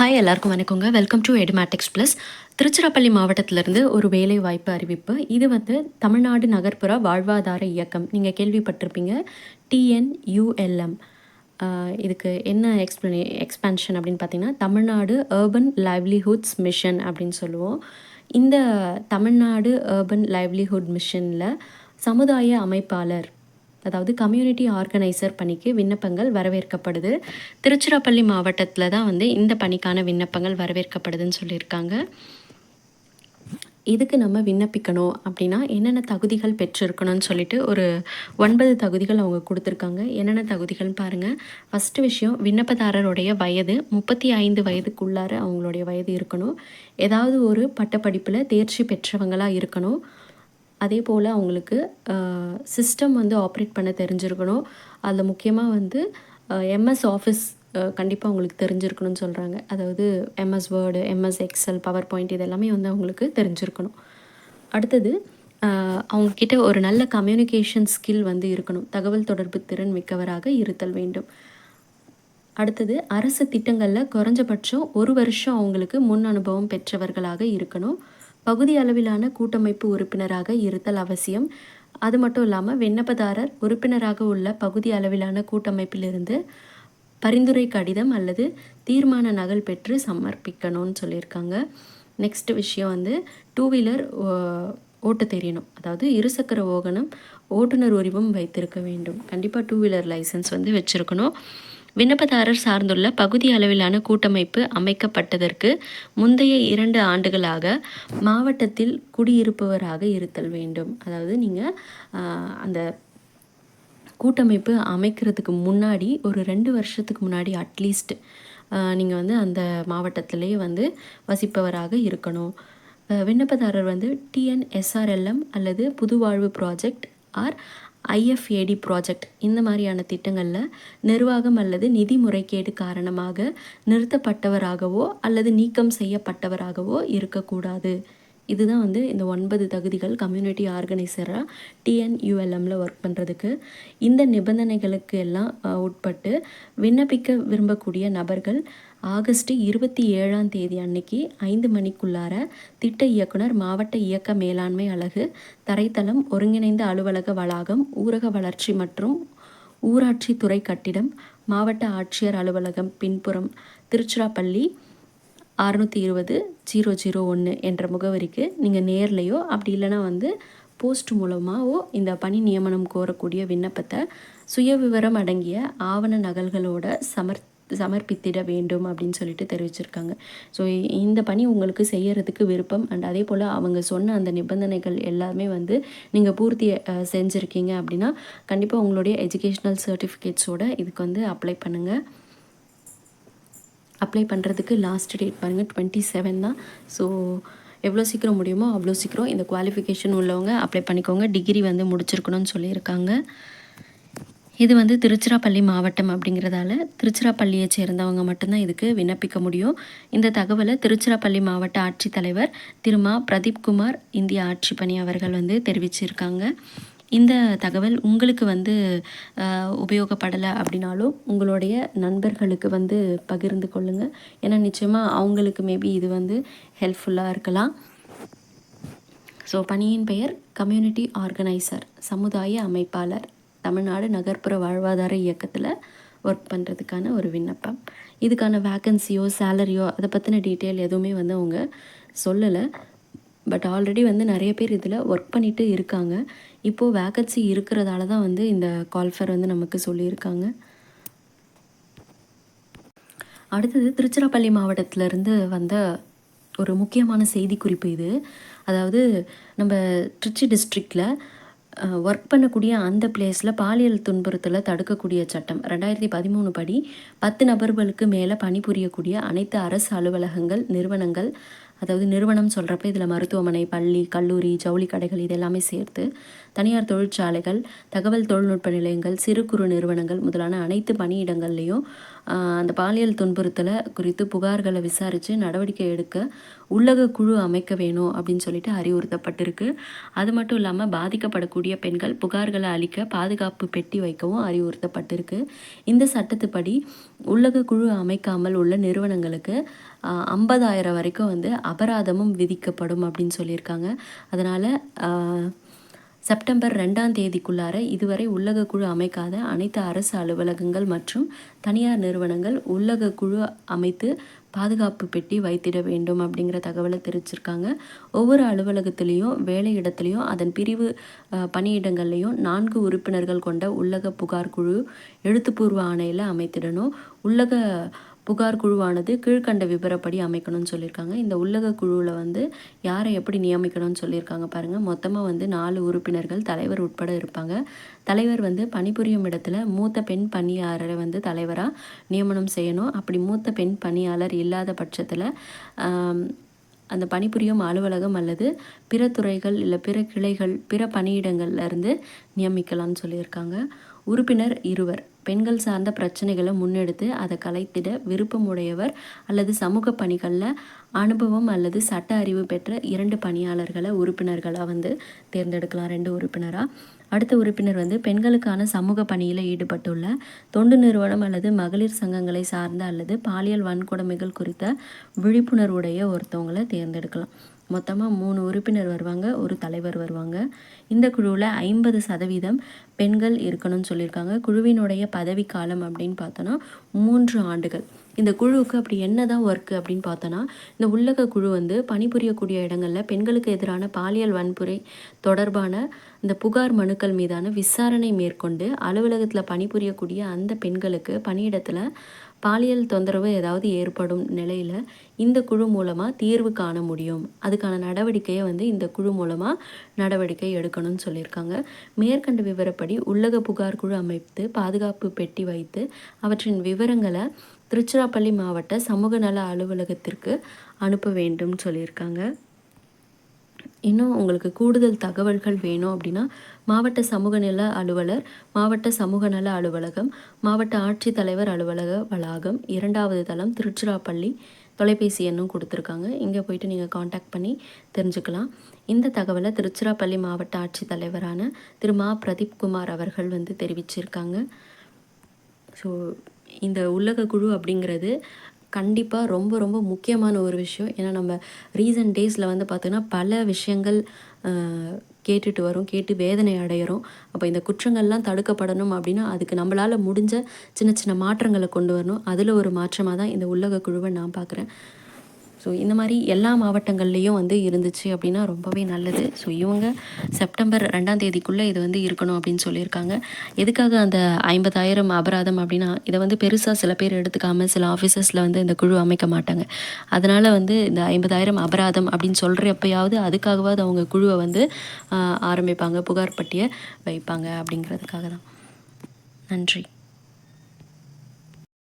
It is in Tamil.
ஹாய் எல்லாருக்கும் வணக்கங்க. Welcome to Edumatics plus Tiruchirappalli மாவட்டத்திலிருந்து ஒரு வேலை வாய்ப்பு அறிவிப்பு. இது வந்து தமிழ்நாடு நகர்ப்புற வாழ்வாதார இயக்கம். நீங்கள் கேள்விப்பட்டிருப்பீங்க. டிஎன்யூஎல்எம் இதுக்கு என்ன எக்ஸ்பிளே எக்ஸ்பேன்ஷன் அப்படின்னு பார்த்தீங்கன்னா தமிழ்நாடு அர்பன் லைவ்லிஹுட்ஸ் மிஷன் அப்படின்னு சொல்லுவோம். இந்த தமிழ்நாடு அர்பன் லைவ்லிஹுட் மிஷனில் சமுதாய அமைப்பாளர் அதாவது கம்யூனிட்டி ஆர்கனைசர் பணிக்கு விண்ணப்பங்கள் வரவேற்கப்படுது. திருச்சிராப்பள்ளி மாவட்டத்தில் தான் வந்து இந்த பணிக்கான விண்ணப்பங்கள் வரவேற்கப்படுதுன்னு சொல்லியிருக்காங்க. இதுக்கு நம்ம விண்ணப்பிக்கணும் அப்படின்னா என்னென்ன தகுதிகள் பெற்றிருக்கணும்னு சொல்லிட்டு ஒரு ஒன்பது தகுதிகள் அவங்க கொடுத்துருக்காங்க. என்னென்ன தகுதிகள்னு பாருங்கள் ஃபஸ்ட்டு விஷயம் விண்ணப்பதாரருடைய வயது முப்பத்தி ஐந்து வயதுக்குள்ளார அவங்களுடைய வயது இருக்கணும். ஏதாவது ஒரு பட்டப்படிப்பில் தேர்ச்சி பெற்றவங்களாக இருக்கணும். அதே போல் அவங்களுக்கு சிஸ்டம் வந்து ஆப்ரேட் பண்ண தெரிஞ்சிருக்கணும். அதில் முக்கியமாக வந்து எம்எஸ் ஆஃபீஸ் கண்டிப்பாக அவங்களுக்கு தெரிஞ்சிருக்கணும்னு சொல்கிறாங்க அதாவது MS Word MS Excel PowerPoint இதெல்லாமே வந்து அவங்களுக்கு தெரிஞ்சிருக்கணும். அடுத்தது அவங்கக்கிட்ட ஒரு நல்ல கம்யூனிகேஷன் ஸ்கில் வந்து இருக்கணும். தகவல் தொடர்பு திறன் மிக்கவராக இருத்தல் வேண்டும். அடுத்தது அரசு திட்டங்களில் குறைஞ்சபட்சம் ஒரு வருஷம் அவங்களுக்கு முன் அனுபவம் பெற்றவர்களாக இருக்கணும். பகுதி அளவிலான கூட்டமைப்பு உறுப்பினராக இருத்தல் அவசியம். அது மட்டும் இல்லாமல் விண்ணப்பதாரர் உறுப்பினராக உள்ள பகுதி அளவிலான கூட்டமைப்பிலிருந்து பரிந்துரை கடிதம் அல்லது தீர்மான நகல் பெற்று சமர்ப்பிக்கணும்னு சொல்லியிருக்காங்க. நெக்ஸ்ட் விஷயம் வந்து டூ வீலர் ஓட்ட தெரியணும். அதாவது இருசக்கர வாகனம் ஓட்டுநர் உரிமம் வைத்திருக்க வேண்டும். கண்டிப்பாக டூ வீலர் லைசன்ஸ் வந்து வச்சுருக்கணும். விண்ணப்பதாரர் சார்ந்துள்ள பகுதி அளவிலான கூட்டமைப்பு அமைக்கப்பட்டதற்கு முந்தைய இரண்டு ஆண்டுகளாக மாவட்டத்தில் குடியிருப்பவராக இருத்தல் வேண்டும். அதாவது நீங்கள் அந்த கூட்டமைப்பு அமைக்கிறதுக்கு முன்னாடி ஒரு ரெண்டு வருஷத்துக்கு முன்னாடி அட்லீஸ்ட் நீங்கள் வந்து அந்த மாவட்டத்திலே வந்து வசிப்பவராக இருக்கணும். விண்ணப்பதாரர் வந்து டிஎன்எஸ்ஆர்எல்எம் அல்லது Puduvazhvu project or IFAD project இந்த மாதிரியான திட்டங்களில் நிர்வாகம் அல்லது நிதி முறைகேடு காரணமாக நிறுத்தப்பட்டவராகவோ அல்லது நீக்கம் செய்யப்பட்டவராகவோ இருக்கக்கூடாது. இதுதான் வந்து இந்த ஒன்பது தகுதிகள் கம்யூனிட்டி ஆர்கனைசராக டிஎன்யூஎல்எம்ல ஒர்க் பண்ணுறதுக்கு இந்த நிபந்தனைகளுக்கு எல்லாம் உட்பட்டு விண்ணப்பிக்க விரும்பக்கூடிய நபர்கள் ஆகஸ்ட் இருபத்தி ஏழாம் தேதி அன்னைக்கு ஐந்து மணிக்குள்ளார திட்ட இயக்குனர் மாவட்ட இயக்க மேலாண்மை அலகு தரைத்தளம் ஒருங்கிணைந்த அலுவலக வளாகம் ஊரக வளர்ச்சி மற்றும் ஊராட்சி துறை கட்டிடம் மாவட்ட ஆட்சியர் அலுவலகம் பின்புறம் திருச்சிராப்பள்ளி அறுநூற்றி இருபது ஜீரோ ஜீரோ ஒன்று என்ற முகவரிக்கு நீங்கள் நேர்லையோ அப்படி இல்லைன்னா வந்து போஸ்ட் மூலமாகவோ இந்த பணி நியமனம் கோரக்கூடிய விண்ணப்பத்தை சுயவிவரம் அடங்கிய ஆவண நகல்களோட சமர் சமர்ப்பித்திட வேண்டும் அப்படின்னு சொல்லிட்டு தெரிவிச்சிருக்காங்க. ஸோ இந்த பணி உங்களுக்கு செய்யறதுக்கு விருப்பம். அண்ட் அதே போல் அவங்க சொன்ன அந்த நிபந்தனைகள் எல்லாமே வந்து நீங்கள் பூர்த்தி செஞ்சுருக்கீங்க அப்படின்னா கண்டிப்பாக உங்களுடைய எஜுகேஷ்னல் சர்டிஃபிகேட்ஸோட இதுக்கு வந்து அப்ளை பண்ணுங்கள் அப்ளை பண்ணுறதுக்கு லாஸ்ட் டேட் பாருங்கள் டுவெண்ட்டி செவன் தான். ஸோ எவ்வளோ சீக்கிரம் முடியுமோ அவ்வளோ சீக்கிரம் இந்த குவாலிஃபிகேஷன் உள்ளவங்க அப்ளை பண்ணிக்கோங்க. டிகிரி வந்து முடிச்சிருக்கணும்னு சொல்லியிருக்காங்க. இது வந்து திருச்சிராப்பள்ளி மாவட்டம் அப்படிங்கிறதால திருச்சிராப்பள்ளியை சேர்ந்தவங்க மட்டும்தான் இதுக்கு விண்ணப்பிக்க முடியும். இந்த தகவலை திருச்சிராப்பள்ளி மாவட்ட ஆட்சித்தலைவர் திருமா பிரதீப் குமார் இந்திய ஆட்சி பணி அவர்கள் வந்து தெரிவிச்சிருக்காங்க. இந்த தகவல் உங்களுக்கு வந்து உபயோகப்படலை அப்படின்னாலும் உங்களுடைய நண்பர்களுக்கு வந்து பகிர்ந்து கொள்ளுங்கள் ஏன்னா நிச்சயமாக அவங்களுக்கு மேபி இது வந்து ஹெல்ப்ஃபுல்லாக இருக்கலாம். ஸோ பணியின் பெயர் கம்யூனிட்டி ஆர்கனைசர் சமுதாய அமைப்பாளர் தமிழ்நாடு நகர்ப்புற வாழ்வாதார இயக்கத்தில் ஒர்க் பண்ணுறதுக்கான ஒரு விண்ணப்பம். இதுக்கான வேக்கன்சியோ சேலரியோ அதை பற்றின டீட்டெயில் எதுவுமே வந்து அவங்க சொல்லலை. பட் ஆல்ரெடி வந்து நிறைய பேர் இதில் ஒர்க் பண்ணிட்டு இருக்காங்க. இப்போது வேக்கன்சி இருக்கிறதால தான் வந்து இந்த கால்ஃபர் வந்து நமக்கு சொல்லியிருக்காங்க. அடுத்தது திருச்சிராப்பள்ளி மாவட்டத்திலேருந்து வந்த ஒரு முக்கியமான செய்திக்குறிப்பு இது. அதாவது நம்ம திருச்சி டிஸ்ட்ரிக்டில் ஒர்க் பண்ணக்கூடிய அந்த பிளேஸில் பாலியல் துன்புறுத்தலை தடுக்கக்கூடிய சட்டம். ரெண்டாயிரத்தி பதிமூணு படி பத்து நபர்களுக்கு மேலே பணிபுரியக்கூடிய அனைத்து அரசு அலுவலகங்கள் நிறுவனங்கள் அதாவது நிறுவனம் சொல்கிறப்ப இதில் மருத்துவமனை பள்ளி கல்லூரி ஜவுளி கடைகள் இது எல்லாமே சேர்த்து தனியார் தொழிற்சாலைகள் தகவல் தொழில்நுட்ப நிலையங்கள் சிறு குறு நிறுவனங்கள் முதலான அனைத்து பணியிடங்கள்லையும் அந்த பாலியல் துன்புறுத்தலை குறித்து புகார்களை விசாரித்து நடவடிக்கை எடுக்க உள்ளக குழு அமைக்க வேணும் அப்படின்னு சொல்லிட்டு அறிவுறுத்தப்பட்டிருக்கு. அது மட்டும் இல்லாமல் பாதிக்கப்படக்கூடிய பெண்கள் புகார்களை அளிக்க பாதுகாப்பு பெட்டி வைக்கவும் அறிவுறுத்தப்பட்டிருக்கு. இந்த சட்டத்துப்படி உள்ளக குழு அமைக்காமல் உள்ள நிறுவனங்களுக்கு ஐம்பதாயிரம் வரைக்கும் வந்து அபராதமும் விதிக்கப்படும் அப்படின்னு சொல்லியிருக்காங்க. அதனால் செப்டம்பர் ரெண்டாம் தேதிக்குள்ளார இதுவரை உள்ளக குழு அமைக்காத அனைத்து அரசு அலுவலகங்கள் மற்றும் தனியார் நிறுவனங்கள் உள்ளக குழு அமைத்து பாதுகாப்பு பெட்டி வைத்திட வேண்டும் அப்படிங்கிற தகவலை தெரிவிச்சிருக்காங்க. ஒவ்வொரு அலுவலகத்திலையும் வேலை இடத்துலையும் அதன் பிரிவு பணியிடங்கள்லையும் நான்கு உறுப்பினர்கள் கொண்ட உள்ளக புகார் குழு எழுத்துப்பூர்வ ஆணையில் அமைத்திடணும். உள்ளக புகார் குழுவானது கீழ்க்கண்ட விபரப்படி அமைக்கணும்னு சொல்லியிருக்காங்க. இந்த உள்ளக குழுவில் வந்து யாரை எப்படி நியமிக்கணும்னு சொல்லியிருக்காங்க பாருங்கள் மொத்தமாக வந்து நாலு உறுப்பினர்கள் தலைவர் உட்பட இருப்பாங்க. தலைவர் வந்து பணிபுரியும் இடத்துல மூத்த பெண் பணியாளரை வந்து தலைவராக நியமனம் செய்யணும். அப்படி மூத்த பெண் பணியாளர் இல்லாத பட்சத்தில் அந்த பணிபுரியும் அலுவலகம் அல்லது பிற துறைகள் இல்லை பிற கிளைகள் பிற பணியிடங்கள்லேருந்து நியமிக்கலாம்னு சொல்லியிருக்காங்க. உறுப்பினர் இருவர் பெண்கள் சார்ந்த பிரச்சனைகளை முன்னெடுத்து அதை கலைத்திட விருப்பமுடையவர் அல்லது சமூக பணிகளில் அனுபவம் அல்லது சட்ட அறிவு பெற்ற இரண்டு பணியாளர்களை உறுப்பினர்களாக வந்து தேர்ந்தெடுக்கலாம். ரெண்டு உறுப்பினராக அடுத்த உறுப்பினர் வந்து பெண்களுக்கான சமூக பணியில் ஈடுபட்டுள்ள தொண்டு நிறுவனம் அல்லது மகளிர் சங்கங்களை சார்ந்த அல்லது பாலியல் வன்கொடுமைகள் குறித்த விழிப்புணர்வுடைய ஒருத்தவங்களை தேர்ந்தெடுக்கலாம். மொத்தமாக மூணு உறுப்பினர் வருவாங்க ஒரு தலைவர் வருவாங்க. இந்த குழுவில் ஐம்பது சதவீதம் பெண்கள் இருக்கணும்னு சொல்லியிருக்காங்க. குழுவினுடைய பதவி காலம் அப்படின்னு பார்த்தோன்னா மூன்று ஆண்டுகள். இந்த குழுவுக்கு அப்படி என்ன தான் ஒர்க்கு அப்படின்னு பார்த்தோன்னா இந்த உள்ளக குழு வந்து பணிபுரியக்கூடிய இடங்களில் பெண்களுக்கு எதிரான பாலியல் வன்முறை தொடர்பான இந்த புகார் மனுக்கள் மீதான விசாரணை மேற்கொண்டு அலுவலகத்தில் பணிபுரியக்கூடிய அந்த பெண்களுக்கு பணியிடத்தில் பாலியல் தொந்தரவு ஏதாவது ஏற்படும் நிலையில் இந்த குழு மூலமாக தீர்வு காண முடியும். அதுக்கான நடவடிக்கையை வந்து இந்த குழு மூலமாக நடவடிக்கை எடுக்கணும்னு சொல்லியிருக்காங்க. மேற்கண்ட விவரப்படி உள்ளக புகார் குழு அமைத்து பாதுகாப்பு பெட்டி வைத்து அவற்றின் விவரங்களை திருச்சிராப்பள்ளி மாவட்ட சமூக நல அலுவலகத்திற்கு அனுப்ப வேண்டும் சொல்லியிருக்காங்க. இன்னும் உங்களுக்கு கூடுதல் தகவல்கள் வேணும் அப்படின்னா மாவட்ட சமூக நல அலுவலர் மாவட்ட சமூக நல அலுவலகம் மாவட்ட ஆட்சித்தலைவர் அலுவலக வளாகம் இரண்டாவது தளம் திருச்சிராப்பள்ளி. தொலைபேசி எண்ணும் கொடுத்துருக்காங்க. இங்கே போயிட்டு நீங்கள் காண்டாக்ட் பண்ணி தெரிஞ்சுக்கலாம். இந்த தகவலை திருச்சிராப்பள்ளி மாவட்ட ஆட்சித்தலைவரான திரு. மா. பிரதீப் குமார் அவர்கள் வந்து தெரிவிச்சிருக்காங்க. ஸோ இந்த உள்ளக குழு அப்படிங்கிறது கண்டிப்பாக ரொம்ப ரொம்ப முக்கியமான ஒரு விஷயம். ஏன்னா நம்ம ரீசன்ட் டேஸில் வந்து பார்த்தோன்னா பல விஷயங்கள் கேட்டுட்டு வரும் கேட்டு வேதனை அடையிறோம். அப்போ இந்த குற்றங்கள்லாம் தடுக்கப்படணும் அப்படின்னா அதுக்கு நம்மளால் முடிஞ்ச சின்ன சின்ன மாற்றங்களை கொண்டு வரணும். அதில் ஒரு மாற்றமாக தான் இந்த உள்ளக குழுவை நான் பார்க்குறேன் ஸோ இந்த மாதிரி எல்லா மாவட்டங்கள்லேயும் வந்து இருந்துச்சு அப்படின்னா ரொம்பவே நல்லது. ஸோ இவங்க செப்டம்பர் ரெண்டாம் தேதிக்குள்ளே இது வந்து இருக்கணும் அப்படின்னு சொல்லியிருக்காங்க. எதுக்காக அந்த ஐம்பதாயிரம் அபராதம் அப்படின்னா இதை வந்து பெருசாக சில பேர் எடுத்துக்காமல் சில ஆஃபீஸர்ஸில் வந்து இந்த குழு அமைக்க மாட்டாங்க. அதனால் வந்து இந்த ஐம்பதாயிரம் அபராதம் அப்படின்னு சொல்கிறப்பயாவது அதுக்காகவாவது அவங்க குழுவை வந்து ஆரம்பிப்பாங்க புகார் பட்டியை வைப்பாங்க அப்படிங்கிறதுக்காக தான் நன்றி.